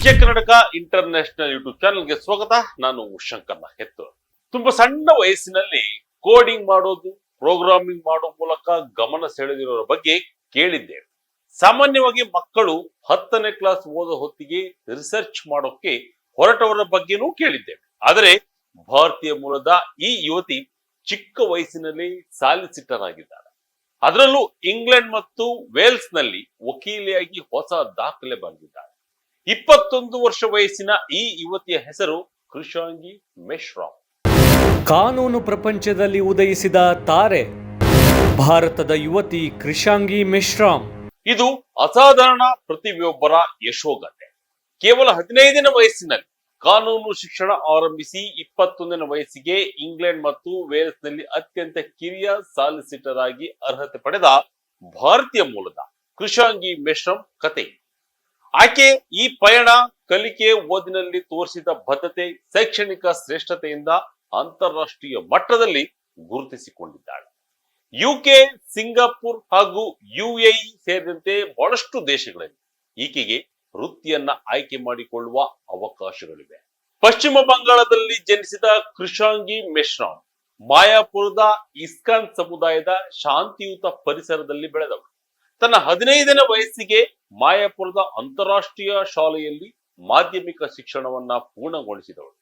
ವಿಜಯ Karnataka international YouTube ಚಾನೆಲ್ಗೆ ಸ್ವಾಗತ. ನಾನು ಶಂಕರ್ ಹೆತ್ತು ತುಂಬಾ ಸಣ್ಣ ವಯಸ್ಸಿನಲ್ಲಿ ಕೋಡಿಂಗ್ ಮಾಡೋದು, ಪ್ರೋಗ್ರಾಮಿಂಗ್ ಮಾಡೋ ಮೂಲಕ ಗಮನ ಸೆಳೆದಿರೋರ ಬಗ್ಗೆ ಕೇಳಿದ್ದೇವೆ ಸಾಮಾನ್ಯವಾಗಿ ಮಕ್ಕಳು ಹತ್ತನೇ ಕ್ಲಾಸ್ ಓದೋ ಹೊತ್ತಿಗೆ ರಿಸರ್ಚ್ ಮಾಡೋಕೆ ಹೊರಟವರ ಬಗ್ಗೆನೂ ಕೇಳಿದ್ದೇವೆ ಆದರೆ ಭಾರತೀಯ ಮೂಲದ ಈ ಯುವತಿ ಚಿಕ್ಕ ವಯಸ್ಸಿನಲ್ಲಿ ಸಾಲಿಸಿಟರ್ ಅದರಲ್ಲೂ ಇಂಗ್ಲೆಂಡ್ ಮತ್ತು ವೇಲ್ಸ್ನಲ್ಲಿ ವಕೀಲಿಯಾಗಿ ಹೊಸ ದಾಖಲೆ ಬರೆದಿದ್ದಾಳೆ ಇಪ್ಪತ್ತೊಂದು ವರ್ಷ ವಯಸ್ಸಿನ ಈ ಯುವತಿಯ ಹೆಸರು ಕೃಷಾಂಗಿ ಮೆಶ್ರಾಮ್ ಕಾನೂನು ಪ್ರಪಂಚದಲ್ಲಿ ಉದಯಿಸಿದ ತಾರೆ ಭಾರತದ ಯುವತಿ ಕೃಷಾಂಗಿ ಮೆಶ್ರಾಮ್ ಇದು ಅಸಾಧಾರಣ ಪ್ರತಿಭೆಯೊಬ್ಬರ ಯಶೋಗತೆ ಕೇವಲ ಹದಿನೈದನೇ ವಯಸ್ಸಿನಲ್ಲಿ ಕಾನೂನು ಶಿಕ್ಷಣ ಆರಂಭಿಸಿ ಇಪ್ಪತ್ತೊಂದನೇ ವಯಸ್ಸಿಗೆ ಇಂಗ್ಲೆಂಡ್ ಮತ್ತು ವೇಲ್ಸ್ನಲ್ಲಿ ಅತ್ಯಂತ ಕಿರಿಯ ಸಾಲಿಸಿಟರ್ ಆಗಿ ಅರ್ಹತೆ ಪಡೆದ ಭಾರತೀಯ ಮೂಲದ ಕೃಷಾಂಗಿ ಮೆಶ್ರಮ್ ಕತೆ. ಆಕೆ ಈ ಪಯಣ ಕಲಿಕೆ ಓದಿನಲ್ಲಿ ತೋರಿಸಿದ ಬದ್ಧತೆ, ಶೈಕ್ಷಣಿಕ ಶ್ರೇಷ್ಠತೆಯಿಂದ ಅಂತಾರಾಷ್ಟ್ರೀಯ ಮಟ್ಟದಲ್ಲಿ ಗುರುತಿಸಿಕೊಂಡಿದ್ದಾಳೆ. ಯುಕೆ ಸಿಂಗಾಪುರ್ ಹಾಗೂ ಯುಎಇ ಸೇರಿದಂತೆ ಬಹಳಷ್ಟು ದೇಶಗಳಲ್ಲಿ ಈಕೆಗೆ ವೃತ್ತಿಯನ್ನ ಆಯ್ಕೆ ಮಾಡಿಕೊಳ್ಳುವ ಅವಕಾಶಗಳಿವೆ. ಪಶ್ಚಿಮ ಬಂಗಾಳದಲ್ಲಿ ಜನಿಸಿದ ಕೃಷಾಂಗಿ ಮೆಶ್ರಾಮ್, ಮಾಯಾಪುರದ ಇಸ್ಕಾನ್ ಸಮುದಾಯದ ಶಾಂತಿಯುತ ಪರಿಸರದಲ್ಲಿ ಬೆಳೆದವಳು. ತನ್ನ ಹದಿನೈದನೇ ವಯಸ್ಸಿಗೆ ಮಾಯಾಪುರದ ಅಂತಾರಾಷ್ಟ್ರೀಯ ಶಾಲೆಯಲ್ಲಿ ಮಾಧ್ಯಮಿಕ ಶಿಕ್ಷಣವನ್ನ ಪೂರ್ಣಗೊಳಿಸಿದವಳು.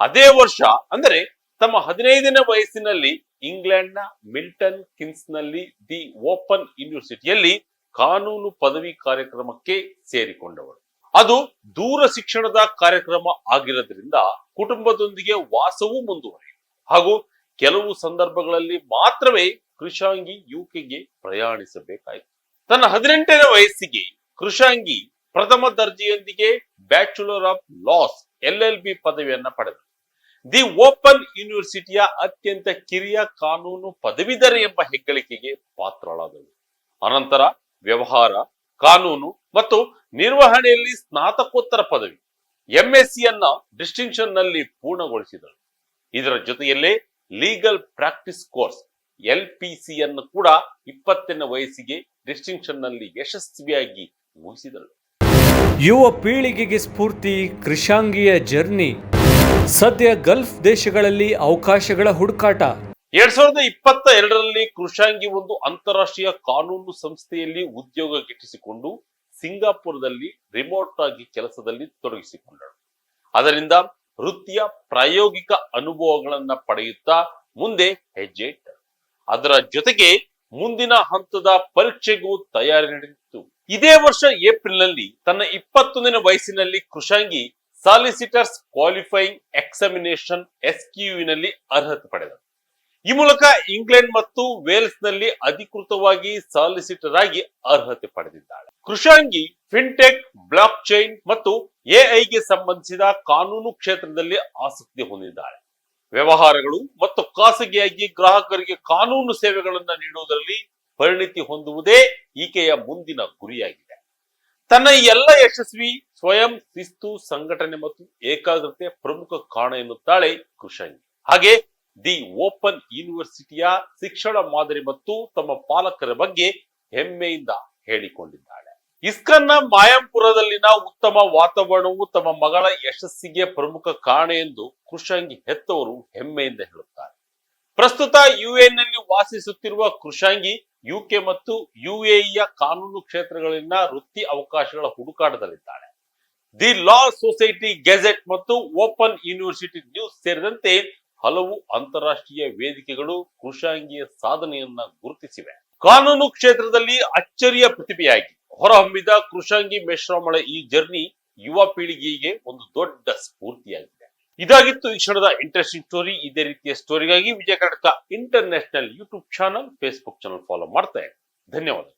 ಅದೇ ವರ್ಷ, ಅಂದರೆ ತಮ್ಮ ಹದಿನೈದನೇ ವಯಸ್ಸಿನಲ್ಲಿ ಇಂಗ್ಲೆಂಡ್ನ ಮಿಲ್ಟನ್ ಕಿನ್ಸ್ನಲ್ಲಿ ದಿ ಓಪನ್ ಯೂನಿವರ್ಸಿಟಿಯಲ್ಲಿ ಕಾನೂನು ಪದವಿ ಕಾರ್ಯಕ್ರಮಕ್ಕೆ ಸೇರಿಕೊಂಡವರು ಅದು ದೂರ ಶಿಕ್ಷಣದ ಕಾರ್ಯಕ್ರಮ ಆಗಿರೋದ್ರಿಂದ ಕುಟುಂಬದೊಂದಿಗೆ ವಾಸವೂ ಮುಂದುವರೆಯಿತು. ಹಾಗೂ ಕೆಲವು ಸಂದರ್ಭಗಳಲ್ಲಿ ಮಾತ್ರವೇ ಕೃಷಾಂಗಿ ಯುಕೆಗೆ ಪ್ರಯಾಣಿಸಬೇಕಾಯಿತು. ತನ್ನ ಹದಿನೆಂಟನೇ ವಯಸ್ಸಿಗೆ ಕೃಷಾಂಗಿ ಪ್ರಥಮ ದರ್ಜೆಯೊಂದಿಗೆ bachelor of laws L L B ಪದವಿಯನ್ನ ಪಡೆದರು. ದಿ ಓಪನ್ ಯೂನಿವರ್ಸಿಟಿಯ ಅತ್ಯಂತ ಕಿರಿಯ ಕಾನೂನು ಪದವೀಧರ ಎಂಬ ಹೆಗ್ಗಳಿಕೆಗೆ ಪಾತ್ರಳಾದವು ಅನಂತರ ವ್ಯವಹಾರ, ಕಾನೂನು ಮತ್ತು ನಿರ್ವಹಣೆಯಲ್ಲಿ ಸ್ನಾತಕೋತ್ತರ ಪದವಿ ಎಂಎಸ್ಸಿಯನ್ನ ಡಿಸ್ಟಿಂಕ್ಷನ್ನಲ್ಲಿ ಪೂರ್ಣಗೊಳಿಸಿದಳು. ಇದರ ಜೊತೆಯಲ್ಲೇ legal practice course L P C ಅನ್ನು ಕೂಡ ಇಪ್ಪತ್ತನೇ ವಯಸ್ಸಿಗೆ ಡಿಸ್ಟಿಂಕ್ಷನ್ನಲ್ಲಿ ಯಶಸ್ವಿಯಾಗಿ ಮುಗಿಸಿದಳು. ಯುವ ಪೀಳಿಗೆಗೆ ಸ್ಫೂರ್ತಿ ಕೃಷಾಂಗಿಯ ಜರ್ನಿ. ಸದ್ಯ ಗಲ್ಫ್ ದೇಶಗಳಲ್ಲಿ ಅವಕಾಶಗಳ ಹುಡುಕಾಟ. ಎರಡ್ ಸಾವಿರದ ಇಪ್ಪತ್ತ ಎರಡರಲ್ಲಿ ಕೃಷಾಂಗಿ ಒಂದು ಅಂತಾರಾಷ್ಟ್ರೀಯ ಕಾನೂನು ಸಂಸ್ಥೆಯಲ್ಲಿ ಉದ್ಯೋಗ ಗಿಟ್ಟಿಸಿಕೊಂಡು ಸಿಂಗಾಪುರದಲ್ಲಿ ರಿಮೋಟ್ ಆಗಿ ಕೆಲಸದಲ್ಲಿ ತೊಡಗಿಸಿಕೊಂಡಳು. ಅದರಿಂದ ವೃತ್ತಿಯ ಪ್ರಾಯೋಗಿಕ ಅನುಭವಗಳನ್ನ ಪಡೆಯುತ್ತಾ ಮುಂದೆ ಹೆಜ್ಜೆ ಅದರ ಜೊತೆಗೆ ಮುಂದಿನ ಹಂತದ ಪರೀಕ್ಷೆಗೂ ತಯಾರಿ ನಡೆದಿತ್ತು. ಇದೇ ವರ್ಷ ಏಪ್ರಿಲ್ನಲ್ಲಿ ತನ್ನ ಇಪ್ಪತ್ತೊಂದನೇ ವಯಸ್ಸಿನಲ್ಲಿ ಕೃಷಾಂಗಿ ಸಾಲಿಸಿಟರ್ಸ್ ಕ್ವಾಲಿಫೈಯಿಂಗ್ ಎಕ್ಸಾಮಿನೇಷನ್ ಎಸ್ನಲ್ಲಿ ಅರ್ಹತೆ ಪಡೆದರು ಈ ಮೂಲಕ ಇಂಗ್ಲೆಂಡ್ ಮತ್ತು ವೇಲ್ಸ್ನಲ್ಲಿ ಅಧಿಕೃತವಾಗಿ ಸಾಲಿಸಿಟರ್ ಆಗಿ ಅರ್ಹತೆ ಪಡೆದಿದ್ದಾಳೆ. ಕೃಷಾಂಗಿ ಫಿನ್ಟೆಕ್ ಬ್ಲಾಕ್ ಚೈನ್ ಮತ್ತು ಎಐಗೆ ಸಂಬಂಧಿಸಿದ ಕಾನೂನು ಕ್ಷೇತ್ರದಲ್ಲಿ ಆಸಕ್ತಿ ಹೊಂದಿದ್ದಾಳೆ. ವ್ಯವಹಾರಗಳು ಮತ್ತು ಖಾಸಗಿಯಾಗಿ ಗ್ರಾಹಕರಿಗೆ ಕಾನೂನು ಸೇವೆಗಳನ್ನು ನೀಡುವುದರಲ್ಲಿ ಪರಿಣಿತಿ ಹೊಂದುವುದೇ ಈಕೆಯ ಮುಂದಿನ ಗುರಿಯಾಗಿದೆ. ತನ್ನ ಎಲ್ಲ ಯಶಸ್ವಿ ಸ್ವಯಂ ಶಿಸ್ತು, ಸಂಘಟನೆ ಮತ್ತು ಏಕಾಗ್ರತೆ ಪ್ರಮುಖ ಕಾರಣ ಎನ್ನುತ್ತಾಳೆ ಕೃಷಾಂಗಿ ಹಾಗೆ ದಿ ಓಪನ್ ಯೂನಿವರ್ಸಿಟಿಯ ಶಿಕ್ಷಣ ಮಾದರಿ ಮತ್ತು ತಮ್ಮ ಪಾಲಕರ ಬಗ್ಗೆ ಹೆಮ್ಮೆಯಿಂದ ಹೇಳಿಕೊಂಡಿದ್ದಾಳೆ. ಇಸ್ಕನ್ನ ಮಾಯಾಂಪುರದಲ್ಲಿನ ಉತ್ತಮ ವಾತಾವರಣವು ತಮ್ಮ ಮಗಳ ಯಶಸ್ಸಿಗೆ ಪ್ರಮುಖ ಕಾರಣ ಎಂದು ಕೃಷಾಂಗಿ ಹೆತ್ತವರು ಹೆಮ್ಮೆಯಿಂದ ಹೇಳುತ್ತಾರೆ. ಪ್ರಸ್ತುತ ಯುಎನ್ನಲ್ಲಿ ವಾಸಿಸುತ್ತಿರುವ ಕೃಷಾಂಗಿ, ಯುಕೆ ಮತ್ತು ಯುಎಇಯ ಕಾನೂನು ಕ್ಷೇತ್ರಗಳಲ್ಲಿನ ವೃತ್ತಿ ಅವಕಾಶಗಳ ಹುಡುಕಾಟದಲ್ಲಿದ್ದಾಳೆ. ದಿ ಲಾ ಸೊಸೈಟಿ ಗೆಜೆಟ್ ಮತ್ತು ಓಪನ್ ಯೂನಿವರ್ಸಿಟಿ ನ್ಯೂಸ್ ಸೇರಿದಂತೆ ಹಲವು ಅಂತಾರಾಷ್ಟ್ರೀಯ ವೇದಿಕೆಗಳು ಕೃಷಾಂಗಿಯ ಸಾಧನೆಯನ್ನ ಗುರುತಿಸಿವೆ. ಕಾನೂನು ಕ್ಷೇತ್ರದಲ್ಲಿ ಅಚ್ಚರಿಯ ಪ್ರತಿಭೆಯಾಗಿ ಹೊರಹೊಮ್ಮಿದ ಕೃಷಾಂಗಿ ಮಿಶ್ರಮಳೆ ಈ ಜರ್ನಿ ಯುವ ಪೀಳಿಗೆಗೆ ಒಂದು ದೊಡ್ಡ ಸ್ಫೂರ್ತಿಯಾಗಿದೆ. ಇದಾಗಿತ್ತು ಈ ಕ್ಷಣದ ಇಂಟ್ರೆಸ್ಟಿಂಗ್ ಸ್ಟೋರಿ ಇದೇ ರೀತಿಯ ಸ್ಟೋರಿಗಾಗಿ Vijaya Karnataka international YouTube channel Facebook channel follow ಮಾಡ್ತಾ. ಧನ್ಯವಾದ